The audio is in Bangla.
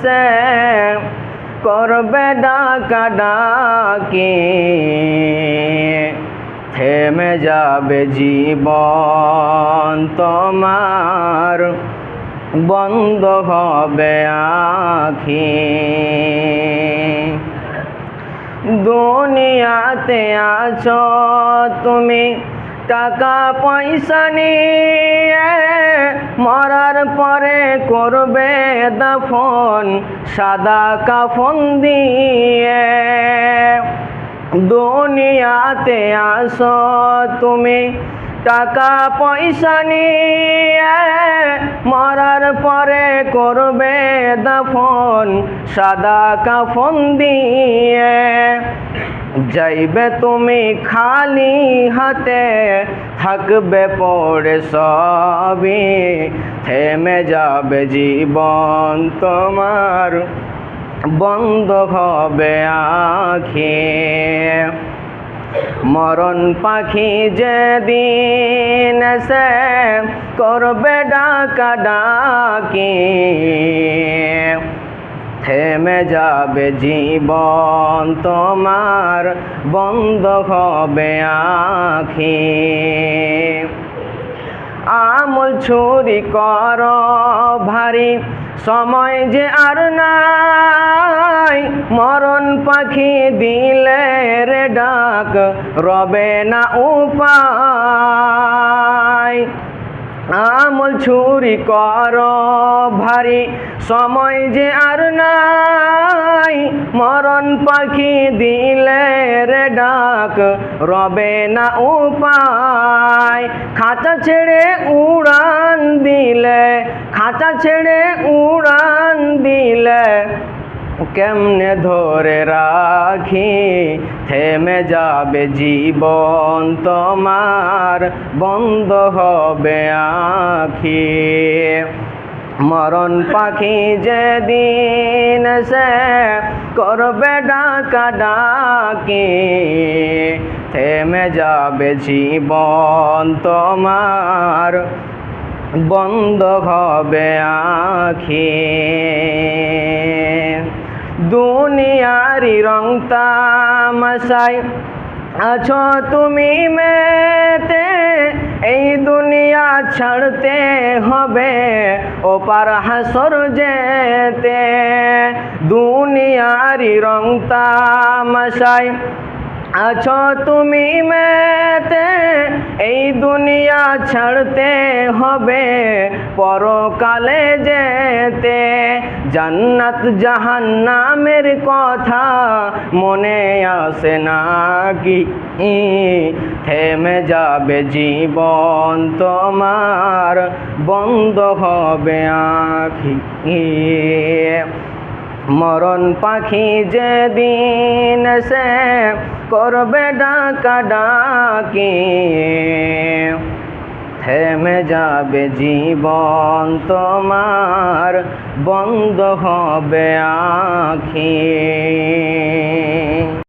সে করবে ডাকা ডাকি। থেমে যাবে জীবন তোমার বন্ধ হবে আখি। দুনিয়াতে আছো তুমি টাকা পয়সা নিয়ে মরার পরে করবে দাফন, সাদা কাফন দিয়ে। দুনিয়াতে আসো তুমি, টাকা পয়সা নিয়ে মরার পরে করবে দাফন, সাদা কাফন দিয়ে। যাইবে তুমি খালি হাতে, থাকবে পড়ে সবই। থেমে যাবে জীবন তোমার, বন্ধ হবে আখি। মরণ পাখি যেদিন সে করবে ডাকা ডাকি। থেমে যাবে জীবন, তোমার বন্ধ হবে আখি আমল ছুরি কর ভারী, সময় যে আর নাই। মরণ পাখি দিলে রে ডাক, রবে না উপায়। আমল ছুরি কর, ভারী সময় যে আর নাই। মরণ পাখি দিলে রে ডাক, রবে না উপায়। খাঁচা ছেড়ে উড়ান দিলে, খাঁচা ছেড়ে উড়ান দিলে কেমনে ধরে রাখি? থেমে যাবে জীবন তোমার, বন্ধ হবে আখি। মরণ পাখি যেদিন সে করবে ডাকা ডাকি, থেমে যাবে জীবন তোমার, বন্ধ হবে আখি। দুনিয়ারি রং তামাশাই আছো তুমি মেতে, এই দুনিয়া ছাড়তে হবে ওপার হাসর যেতে। দুনিয়ারি রং তামাশাই আছো তুমি মেতে, এই দুনিয়া ছাড়তে হবে, পরকালে যেতে। জান্নাত জাহান্নামের কথা মনে আসে নাকি থেমে যাবে জীবন তোমার, বন্ধ হবে আখি। মরণ পাখি যেদিন সে করবে ডাকা ডাকি। থেমে যাবে জীবন তোমার বন্ধ হবে আখি।